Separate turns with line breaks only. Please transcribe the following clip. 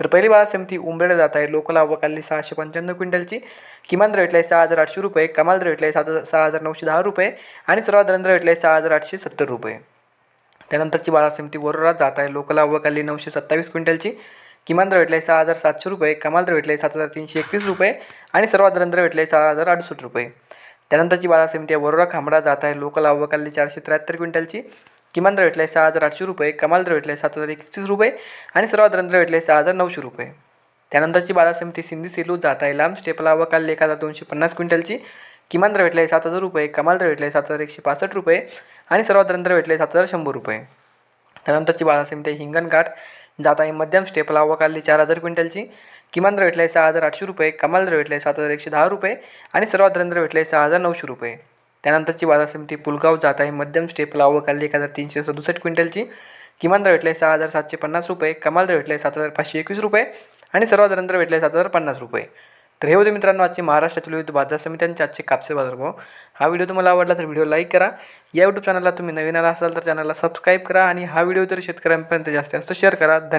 तर पहिली बाजार समिती उंबरेला जात आहे लोकल आवक सहाशे पंच्याण्णव क्विंटलची. किमान रेटला आहे सहा हजार आठशे रुपये. कमाल रेटला आहे सात हजार सहा हजार नऊशे दहा रुपये. आणि सर्वात दंड रेटला आहे सहा हजार आठशे सत्तर रुपये. त्यानंतरची बाजार समिती वरोरात जात आहे. लोकल आवक नऊशे सत्तावीस क्विंटलची. किमान रेटला आहे सहा हजार सातशे रुपये. कमाल रेटला आहे सात हजार तीनशे एकवीस रुपये. आणि सर्वात दंड रेटला आहे सहा हजार अडुसष्ट रुपये. त्यानंतरची बाजार समिती वरोरा खांबडा जात आहे. लोकल आवक चारशे त्र्याहत्तर क्विंटलची. किमान रेटला आहे सहा हजार आठशे रुपये कमाल रेटला आहे सात हजार एकतीस रुपये आणि सर्वात दर भेटला आहे सहा हजार नऊशे रुपये. त्यानंतरची बाजार समिती सिंधी सेलू जात आहे लांब स्टेपला व काल एक हजार दोनशे पन्नास क्विंटलची. किमान रेटला आहे सात हजार रुपये कमाल रेटला आहे सात हजार एकशे पासष्ट रुपये आणि सर्वात दर भेटला आहे सात हजार शंभर रुपये. त्यानंतरची बाजार समिती आहे हिंगणघाट जात आहे मध्यम स्टेपला व काल चार हजार क्विंटलची. किमान रेटला आहे सहा हजार आठशे रुपये कमाल रेटला आहे सात हजार एकशे दहा रुपये आणि सर्वात दर भेटला आहे सहा हजार नऊशे रुपये. त्यानंतरची बाजार समिती पुलगाव जात आहे. मध्यम स्टेपला आवक आली एक हजार तीनशे सदुसष्ट क्विंटलची. किमान रेटला आहे सहा हजार सातशे पन्नास रुपये. कमाल रेटला आहे सात हजार पाचशे एकवीस रुपये. आणि सर्वात दंड भेटला आहे सात हजार पन्नास रुपये. तर हे होते मित्रांनो आजचे महाराष्ट्रातील विविध बाजार समित्यांचे आजचे कापसे बाजारभाव हा व्हिडिओ तुम्हाला आवडला तर व्हिडिओ लाईक करा. या यूट्यूब चॅनलला तुम्ही नवीन आला असाल तर चॅनलला सबस्क्राईब करा. आणि हा व्हिडिओ जर शेतकऱ्यांपर्यंत जास्तीत जास्त शेअर करा. धन्यवाद.